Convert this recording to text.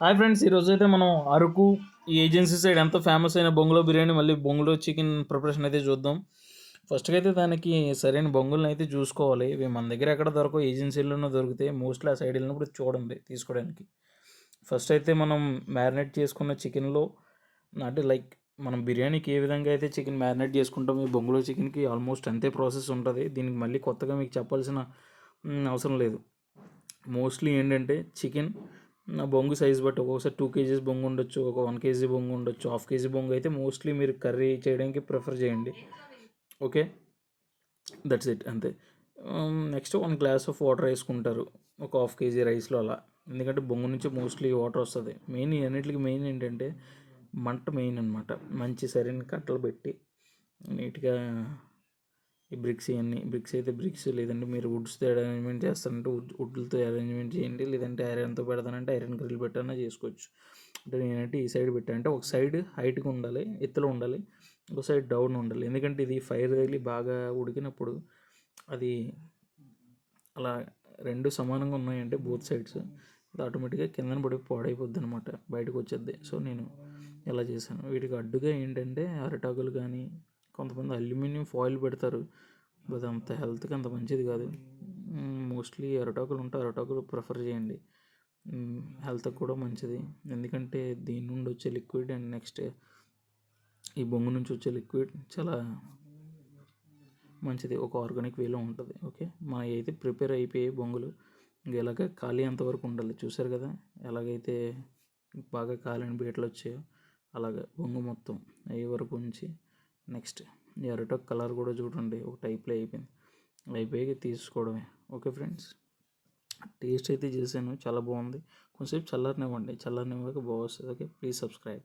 Hi friends ఈరోజు అయితే మనం అరకు ఈ ఏజెన్సీ సైడ్ ఎంత ఫేమస్ అయిన బొంగులో బిర్యానీ మళ్ళీ బొంగులో చికెన్ ప్రిపరేషన్ అయితే చూద్దాం. ఫస్ట్గా అయితే దానికి సరైన బొంగులను అయితే చూసుకోవాలి. ఇవి మన దగ్గర ఎక్కడ దొరకవు ఏజెన్సీలోనే దొరికితే మోస్ట్లీ ఆ సైడ్ వెళ్ళినప్పుడు చూడండి తీసుకోవడానికి. ఫస్ట్ అయితే మనం మ్యారినేట్ చేసుకున్న చికెన్లో అంటే లైక్ మనం బిర్యానీకి ఏ విధంగా అయితే చికెన్ మ్యారినేట్ చేసుకుంటాం ఈ బొంగులో చికెన్కి ఆల్మోస్ట్ అంతే ప్రాసెస్ ఉంటుంది. దీనికి మళ్ళీ కొత్తగా మీకు చెప్పాల్సిన అవసరం లేదు. మోస్ట్లీ ఏంటంటే చికెన్ బొంగు సైజ్ బట్టి ఒక్కొక్కసారి టూ కేజీస్ బొంగు ఉండొచ్చు ఒక వన్ కేజీ బొంగు ఉండొచ్చు హాఫ్ కేజీ బొంగు అయితే మోస్ట్లీ మీరు కర్రీ చేయడానికి ప్రిఫర్ చేయండి. ఓకే దట్స్ ఇట్ అంతే. Next one glass of water వేసుకుంటారు. ఒక హాఫ్ కేజీ రైస్లో అలా. ఎందుకంటే బొంగు నుంచి మోస్ట్లీ వాటర్ వస్తుంది. మెయిన్ అన్నిటికి మెయిన్ ఏంటంటే మంట మెయిన్ అనమాట మంచి సరైన కట్టలు పెట్టి నీట్గా ఈ బ్రిక్స్ ఇవన్నీ బ్రిక్స్ అయితే బ్రిక్స్ లేదంటే మీరు వుడ్స్తో అరేంజ్మెంట్ చేస్తారంటే వుడ్ వుడ్లతో అరేంజ్మెంట్ చేయండి లేదంటే ఐరన్తో పెడతానంటే ఐరన్ గ్రిల్ పెట్టానా చేసుకోవచ్చు. అంటే నేనంటే ఈ సైడ్ పెట్టాను అంటే ఒక సైడ్ హైట్గా ఉండాలి ఎత్తులో ఉండాలి ఒక సైడ్ డౌన్ ఉండాలి. ఎందుకంటే ఇది ఫైర్ తగిలి బాగా ఉడికినప్పుడు అది అలా రెండు సమానంగా ఉన్నాయంటే బోత్ సైడ్స్ ఆటోమేటిక్గా కిందన పడి పాడైపోద్ది అనమాట బయటకు వచ్చేది సో నేను ఇలా చేశాను. వీటికి అడ్డుగా ఏంటంటే అరటాకులు కానీ కొంతమంది అల్యూమినియం ఫాయిల్ పెడతారు. బట్ అంత హెల్త్కి అంత మంచిది కాదు. మోస్ట్లీ అరటాకులు ఉంటే అరటాకులు ప్రిఫర్ చేయండి. హెల్త్కి కూడా మంచిది. ఎందుకంటే దీని నుండి వచ్చే లిక్విడ్ అండ్ నెక్స్ట్ ఈ బొంగు నుంచి వచ్చే లిక్విడ్ చాలా మంచిది. ఒక ఆర్గానిక్ వేలో ఉంటుంది. ఓకే మన అయితే ప్రిపేర్ అయిపోయే బొంగులు. ఇంకా ఇలాగ ఖాళీ అంతవరకు ఉండాలి. చూసారు కదా? ఎలాగైతే బాగా కాలిన బీటలు వచ్చాయో అలాగ బొంగు మొత్తం అయ్యే వరకు ఉంచి నెక్స్ట్ ఈ కలర్ కూడా చూడండి ఒక టైప్లో అయిపోయింది. అయిపోయి తీసుకోవడమే. Okay friends? టేస్ట్ అయితే చేశాను చాలా బాగుంది. కొంచెంసేపు చల్లారనివ్వండి చల్లారనివ్వక బాగా వస్తుంది. Okay please subscribe.